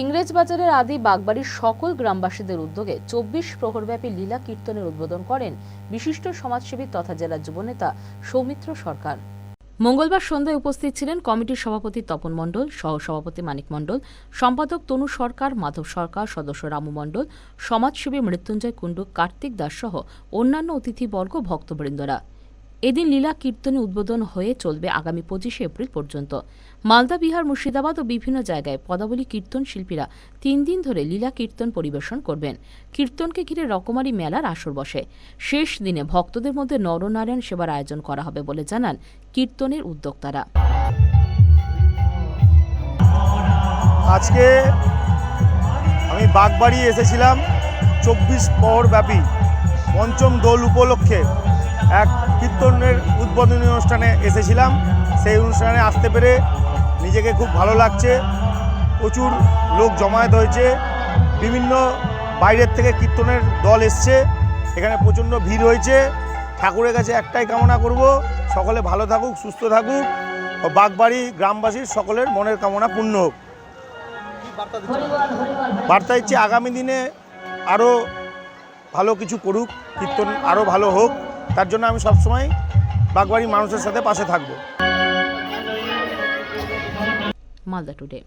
ইংরেজ বাজারের আদি বাগবাড়ির সকল গ্রামবাসীদের উদ্যোগে চব্বিশ প্রহরব্যাপী লীলা কীর্তনের উদ্বোধন করেন বিশিষ্ট সমাজসেবী তথা জেলার যুবনেতা সৌমিত্র সরকার। মঙ্গলবার সন্ধ্যায় উপস্থিত ছিলেন কমিটির সভাপতি তপন মণ্ডল সহ সভাপতি মানিক মণ্ডল, সম্পাদক তনু সরকার, মাধব সরকার, সদস্য রামু মণ্ডল, সমাজসেবী মৃত্যুঞ্জয় কুণ্ডু, কার্তিক দাস সহ অন্যান্য অতিথিবর্গ ভক্তবৃন্দরা। এদিন লীলা কীর্তনে উদ্বোধন হয়ে চলবে আগামী পঁচিশে এপ্রিল পর্যন্ত। মালদা, বিহার, মুর্শিদাবাদ ও বিভিন্ন জায়গায় পদাবলী কীর্তন শিল্পীরা তিন দিন ধরে লীলা কীর্তন পরিবেশন করবেন। কীর্তনকে ঘিরে রকমারি মেলার আসর বসে। শেষ দিনে ভক্তদের মধ্যে নরনারায়ণ সেবার আয়োজন করা হবে বলে জানান কীর্তনের উদ্যোক্তারা। আজকে আমি বাগবাড়ি এসেছিলাম চব্বিশ প্রহর ব্যাপী পঞ্চম দোল উপলক্ষে। এক কীর্তনের উদ্বোধনী অনুষ্ঠানে এসেছিলাম। সেই অনুষ্ঠানে আসতে পেরে নিজেকে খুব ভালো লাগছে। প্রচুর লোক জমায়েত হয়েছে। বিভিন্ন বাইরের থেকে কীর্তনের দল এসছে। এখানে প্রচণ্ড ভিড় হয়েছে। ঠাকুরের কাছে একটাই কামনা করব, সকলে ভালো থাকুক, সুস্থ থাকুক ও বাগবাড়ি গ্রামবাসীর সকলের মনের কামনা পূর্ণ হোক। বার্তা দিচ্ছি, আগামী দিনে আরও ভালো কিছু করুক, কীর্তন আরও ভালো হোক। তার জন্য আমি সবসময় বাগবাড়ির মানুষের সাথে পাশে থাকব। মালদা টুডে।